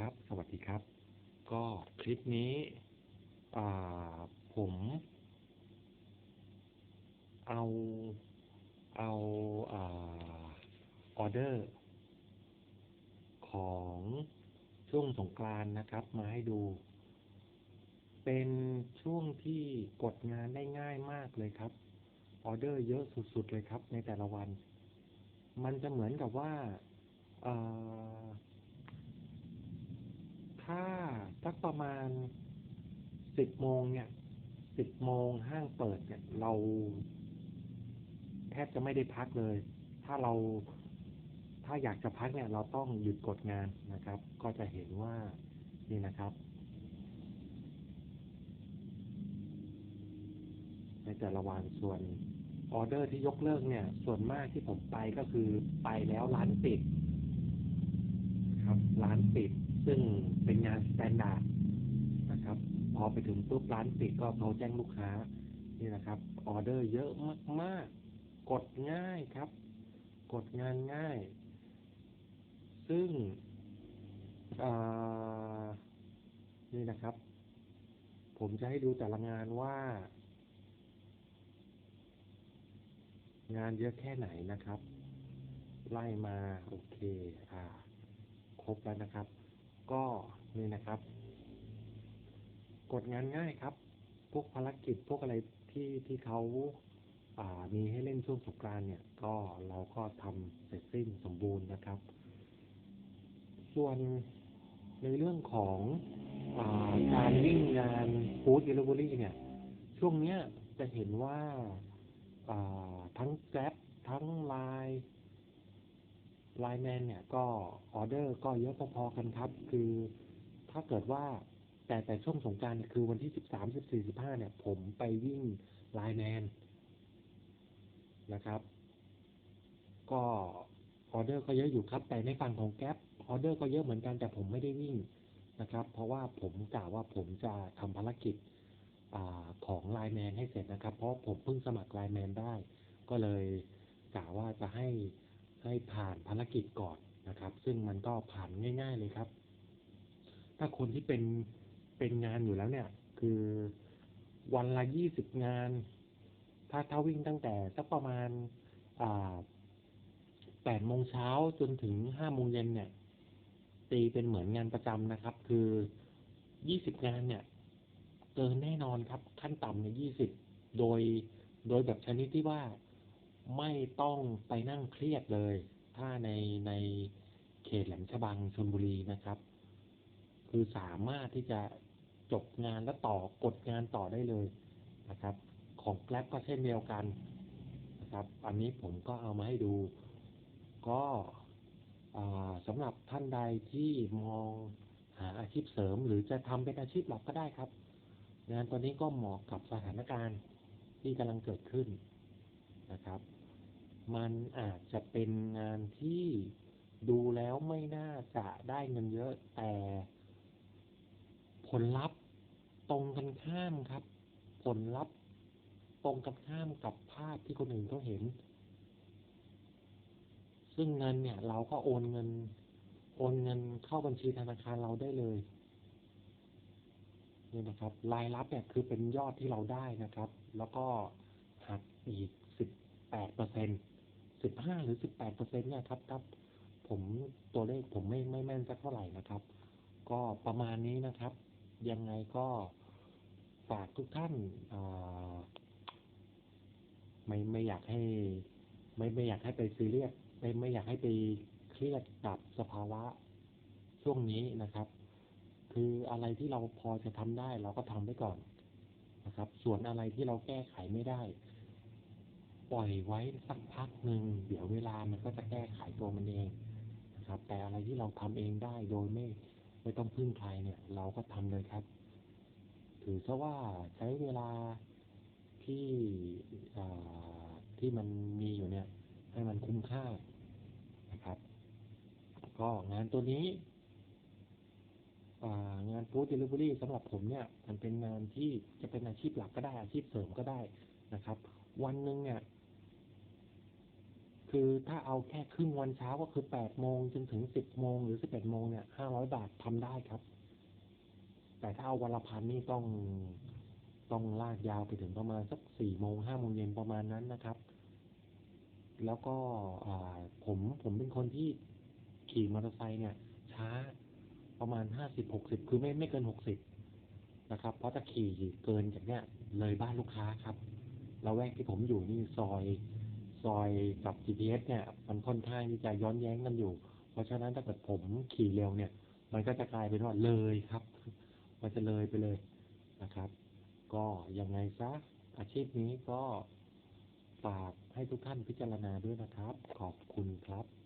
ครับ สวัสดีครับ ก็คลิปนี้ผม เอาเอาออเดอร์ ของช่วงสงกรานนะครับ มาให้ดู เป็นช่วงที่กดงานได้ง่ายมากเลยครับ ออเดอร์เยอะสุด ๆ เลยครับ ในแต่ละวัน มันจะเหมือนกับว่าอ่อ ถ้าสักประมาณสิบโมงเนี่ยสิบโมงห้างเปิดเนี่ยเราแทบจะไม่ได้พักเลย ถ้าเราถ้าอยากจะพักเนี่ย เราต้องหยุดกดงานนะครับ ก็จะเห็นว่านี่นะครับ ในแต่ละวันส่วนออเดอร์ที่ยกเลิกเนี่ย ส่วนมากที่ผมไปก็คือไปแล้วร้านปิด ครับ ร้านปิด ซึ่งเป็นงานสแตนดาร์ดนะครับ พอไปถึงปุ๊บร้านปิดก็โทรแจ้งลูกค้า นี่นะครับ ออเดอร์เยอะมากๆ กดง่ายครับ กดงานง่าย ซึ่งนี่นะครับ ผมจะให้ดูแต่ละงานว่า งานเยอะแค่ไหนนะครับ ไล่มา โอเค อ่า ครบแล้วนะครับ ก็นี่นะครับ กดงานง่ายครับ พวกภารกิจพวกอะไรที่ที่เขาอ่ามีให้เล่นช่วงสงกรานเนี่ย ก็เราก็ทำเสร็จสิ้นสมบูรณ์นะครับ ส่วนในเรื่องของอาการวิ่งงานฟู้ดเดลิเวอรี่เนี่ย ช่วงเนี้ยจะเห็นว่าาทั้งแกร็บทั้งไลน์ ไลน์แมนเนี่ยก็ออเดอร์ก็เยอะพอๆกันครับ คือถ้าเกิดว่าแต่แต่ช่วงสงการคือวันที่สิบสามสิบสี่สิบห้าเนี่ย ผมไปวิ่งไลน์แมนนะครับ ก็ออเดอร์ก็เยอะอยู่ครับ แต่ในฝั่งของแก๊ปออเดอร์ก็เยอะเหมือนกันแต่ผมไม่ได้วิ่งนะครับ เพราะว่าผมกะว่าผมจะทำภารกิจอาของไลน์แมนให้เสร็จนะครับ เพราะผมเพิ่งสมัครไลน์แมนได้ ก็เลยกะว่าจะให้ ให้ผ่านภารกิจก่อนนะครับ ซึ่งมันก็ผ่านง่าย ๆ เลยครับ ถ้าคนที่เป็นเป็นงานอยู่แล้วเนี่ย คือวันละยี่สิบงาน ถ้าถ้าวิ่งตั้งแต่สักประมาณอ่าแปดโมงเช้าจนถึงห้าโมงเย็นเนี่ย ตีเป็นเหมือนงานประจำนะครับ คือยี่สิบงานเนี่ยเกินแน่นอนครับ ขั้นต่ำเนี่ยยี่สิบโดยโดยแบบชนิดที่ว่า ไม่ต้องไปนั่งเครียดเลย ถ้าในในเขตแหลมฉบังชลบุรีนะครับ คือสามารถที่จะจบงานแล้วต่อกดงานต่อได้เลยนะครับ ของแกล็บก็เช่นเดียวกันนะครับ อันนี้ผมก็เอามาให้ดู ก็สำหรับท่านใดที่มองหาอาชีพเสริม หรือจะทำเป็นอาชีพหลักก็ได้ครับ งานตัวนี้ก็เหมาะกับสถานการณ์ที่กำลังเกิดขึ้นนะครับ มันอาจจะเป็นงานที่ดูแล้วไม่น่าจะได้เงินเยอะแต่ผลลัพธ์ตรงกันข้ามครับ ผลลัพธ์ตรงกันข้ามกับภาพที่คนอื่นเขาเห็น ซึ่งเงินเนี่ย เราก็โอนเงิน โอนเงินเข้าบัญชีธนาคารเราได้เลยนี่นะครับ รายรับเนี่ยคือเป็นยอดที่เราได้นะครับ แล้วก็หักอีกสิบแปดเปอร์เซ็นต์ สิบห้าหรือสิบแปดเปอร์เซ็นเนี่ยครับครับ ผมตัวเลขผมไม่ไม่แม่นสักเท่าไหร่นะครับ ก็ประมาณนี้นะครับ ยังไงก็ฝากทุกท่านไม่ไม่อยากให้ ไม่ไม่อยากให้ไปซีเรียสไม่ไม่อยากให้ไปเครียดกับสภาวะช่วงนี้นะครับ คืออะไรที่เราพอจะทำได้เราก็ทำไปก่อนนะครับ ส่วนอะไรที่เราแก้ไขไม่ได้ ปล่อยไว้สักพักหนึ่งเดี๋ยวเวลามันก็จะแก้ไขตัวมันเองนะครับ แต่อะไรที่เราทำเองได้โดยไม่ไม่ต้องพึ่งใครเนี่ย เราก็ทำเลยครับ ถือซะว่าใช้เวลาที่ที่มันมีอยู่เนี่ย ให้มันคุ้มค่านะครับ ก็งานตัวนี้งานฟู้ดเดลิเวอรี่สำหรับผมเนี่ย มันเป็นงานที่จะเป็นอาชีพหลักก็ได้อาชีพเสริมก็ได้นะครับ วันหนึ่งเนี่ย คือถ้าเอาแค่ครึ่งวันเช้าก็คือแปดโมงจนถึงสิบโมงหรือสิบเอ็ดโมงเนี่ยห้าร้อยบาททำได้ครับ แต่ถ้าเอาวันละพันนี่ต้องต้องลากยาวไปถึงประมาณสักสี่โมงห้าโมงเย็นประมาณนั้นนะครับ แล้วก็อ่าผมผมเป็นคนที่ขี่มอเตอร์ไซค์เนี่ย ช้าประมาณห้าสิบหกสิบคือไม่ไม่เกินหกสิบนะครับ เพราะถ้าขี่เกินจากเนี้ยเลยบ้านลูกค้าครับเราแวกที่ผมอยู่นี่ซอย ซอยกับ GPS เนี่ย มันค่อนข้างที่จะย้อนแย้งกันอยู่ เพราะฉะนั้นถ้าเกิดผมขี่เร็วเนี่ย มันก็จะกลายเป็นว่าเลยครับ มันจะเลยไปเลยนะครับ ก็ยังไงซะอาชีพนี้ก็ฝากให้ทุกท่านพิจารณาด้วยนะครับ ขอบคุณครับ